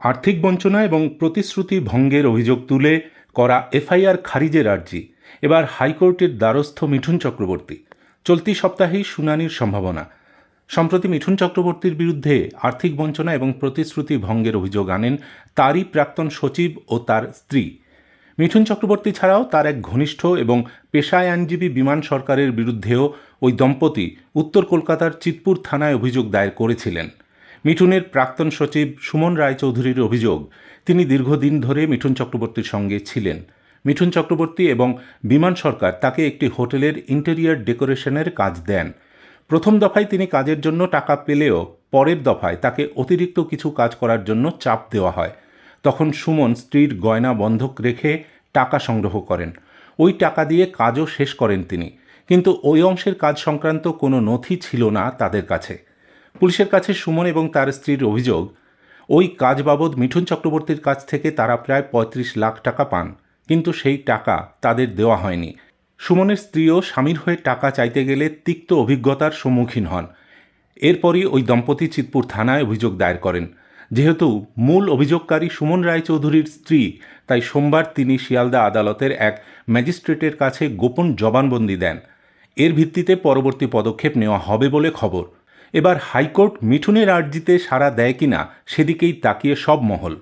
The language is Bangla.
আর্থিক বঞ্চনা এবং প্রতিশ্রুতি ভঙ্গের অভিযোগ তুলে করা এফআইআর খারিজের আর্জি। এবার হাইকোর্টের দ্বারস্থ মিঠুন চক্রবর্তী। চলতি সপ্তাহেই শুনানির সম্ভাবনা। সম্প্রতি মিঠুন চক্রবর্তীর বিরুদ্ধে আর্থিক বঞ্চনা এবং প্রতিশ্রুতি ভঙ্গের অভিযোগ আনেন তারই প্রাক্তন সচিব ও তার স্ত্রী। মিঠুন চক্রবর্তী ছাড়াও তার এক ঘনিষ্ঠ এবং পেশায় আইনজীবী বিমান সরকারের বিরুদ্ধেও ওই দম্পতি উত্তর কলকাতার চিতপুর থানায় অভিযোগ দায়ের করেছিলেন। মিঠুনের প্রাক্তন সচিব সুমন রায়চৌধুরীর অভিযোগ, তিনি দীর্ঘদিন ধরে মিঠুন চক্রবর্তীর সঙ্গে ছিলেন। মিঠুন চক্রবর্তী এবং বিমান সরকার তাকে একটি হোটেলের ইন্টেরিয়র ডেকোরেশনের কাজ দেন। প্রথম দফায় তিনি কাজের জন্য টাকা পেলেও পরের দফায় তাকে অতিরিক্ত কিছু কাজ করার জন্য চাপ দেওয়া হয়। তখন সুমন স্ত্রীর গয়না বন্ধক রেখে টাকা সংগ্রহ করেন। ওই টাকা দিয়ে কাজও শেষ করেন তিনি। কিন্তু ওই অংশের কাজ সংক্রান্ত কোনো নথি ছিল না তাদের কাছে। পুলিশের কাছে সুমন এবং তার স্ত্রীর অভিযোগ, ওই কাজ বাবদ মিঠুন চক্রবর্তীর কাছ থেকে তারা প্রায় পঁয়ত্রিশ লাখ টাকা পান, কিন্তু সেই টাকা তাদের দেওয়া হয়নি। সুমনের স্ত্রীও স্বামীর হয়ে টাকা চাইতে গেলে তিক্ত অভিজ্ঞতার সম্মুখীন হন। এরপরই ওই দম্পতি চিতপুর থানায় অভিযোগ দায়ের করেন। যেহেতু মূল অভিযোগকারী সুমন রায়চৌধুরীর স্ত্রী, তাই সোমবার তিনি শিয়ালদা আদালতের এক ম্যাজিস্ট্রেটের কাছে গোপন জবানবন্দি দেন। এর ভিত্তিতে পরবর্তী পদক্ষেপ নেওয়া হবে বলে খবর। এবার হাইকোর্ট মিঠুনের আর্জিতে সাড়া দেয় কিনা সেদিকেই তাকিয়ে সব মহল।